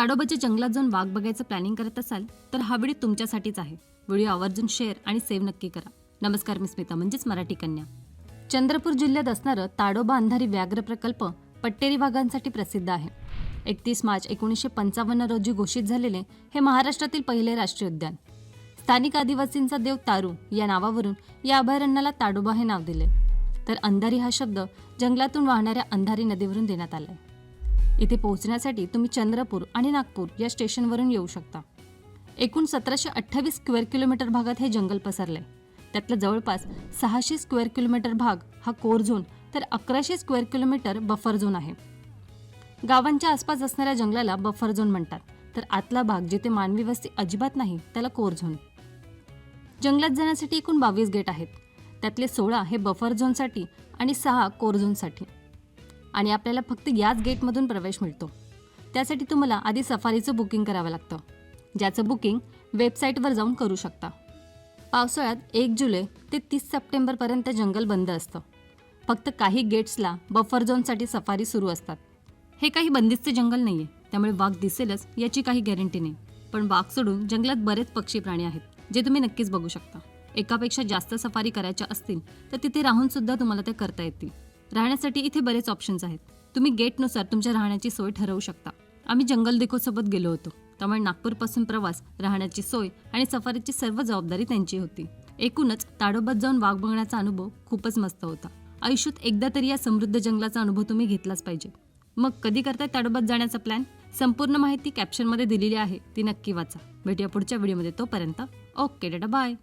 ताडोबाच्या जंगलात जाऊन वाघ बघायचं प्लॅनिंग करत असाल तर हा व्हिडिओ तुमच्यासाठीच आहे. व्हिडिओ आवर्जून शेअर आणि सेव्ह नक्की करा. नमस्कार मी स्मिता म्हणजेच मराठी कन्या. चंद्रपूर जिल्ह्यात असणारं ताडोबा अंधारी व्याघ्र प्रकल्प पट्टेरी वाघांसाठी प्रसिद्ध आहे. एकतीस मार्च एकोणीसशे पंचावन्न रोजी घोषित झालेले हे महाराष्ट्रातील पहिले राष्ट्रीय उद्यान. स्थानिक आदिवासींचा देव तारू या नावावरून या अभयारण्याला ताडोबा हे नाव दिले तर अंधारी हा शब्द जंगलातून वाहणाऱ्या अंधारी नदीवरून देण्यात आलाय. इथे पोहोचण्यासाठी तुम्ही चंद्रपूर आणि नागपूर या स्टेशनवरून येऊ शकता. एकूण सतराशे अठ्ठावीस स्क्वेअर किलोमीटर भागात हे जंगल पसरले त्यातलं जवळपास सहाशे स्क्वेअर किलोमीटर भाग हा कोर झोन तर अकराशे स्क्वेअर किलोमीटर बफर झोन आहे. गावांच्या आसपास असणाऱ्या जंगलाला बफर झोन म्हणतात. तर आतला भाग जिथे मानवी वस्ती अजिबात नाही त्याला कोर झोन. जंगलात जाण्यासाठी एकूण बावीस गेट आहेत. त्यातले सोळा हे बफर झोनसाठी आणि सहा कोर झोनसाठी. आणि आपल्याला फक्त याच गेटमधून प्रवेश मिळतो. त्यासाठी तुम्हाला आधी सफारीचं बुकिंग करावं लागतं ज्याचं बुकिंग वेबसाईटवर जाऊन करू शकता. पावसाळ्यात एक जुलै ते तीस सप्टेंबरपर्यंत जंगल बंद असतं. फक्त काही गेट्सला बफर झोनसाठी सफारी सुरू असतात. हे काही बंदिस्त जंगल नाही आहे त्यामुळे वाघ दिसेलच याची काही गॅरंटी नाही. पण वाघ सोडून जंगलात बरेच पक्षी प्राणी आहेत जे तुम्ही नक्कीच बघू शकता. एकापेक्षा जास्त सफारी करायच्या असतील तर तिथे राहून सुद्धा तुम्हाला ते करता येतील. राहण्यासाठी इथे बरेच ऑप्शन्स आहेत. तुम्ही गेटनुसार तुमच्या राहण्याची सोय ठरवू शकता. आम्ही जंगल देखोसोबत गेलो होतो. त्यामुळे नागपूरपासून प्रवास राहण्याची सोय आणि सफारीची सर्व जबाबदारी त्यांची होती. एकूणच ताडोबात जाऊन वाघ बघण्याचा अनुभव खूपच मस्त होता. आयुष्यात एकदा तरी या समृद्ध जंगलाचा अनुभव तुम्ही घेतलाच पाहिजे. मग कधी करताय ताडोबात जाण्याचा प्लॅन संपूर्ण माहिती कॅप्शनमध्ये दिलेली आहे. ती नक्की वाचा. भेटूया पुढच्या व्हिडिओमध्ये तोपर्यंत ओके डेटा बाय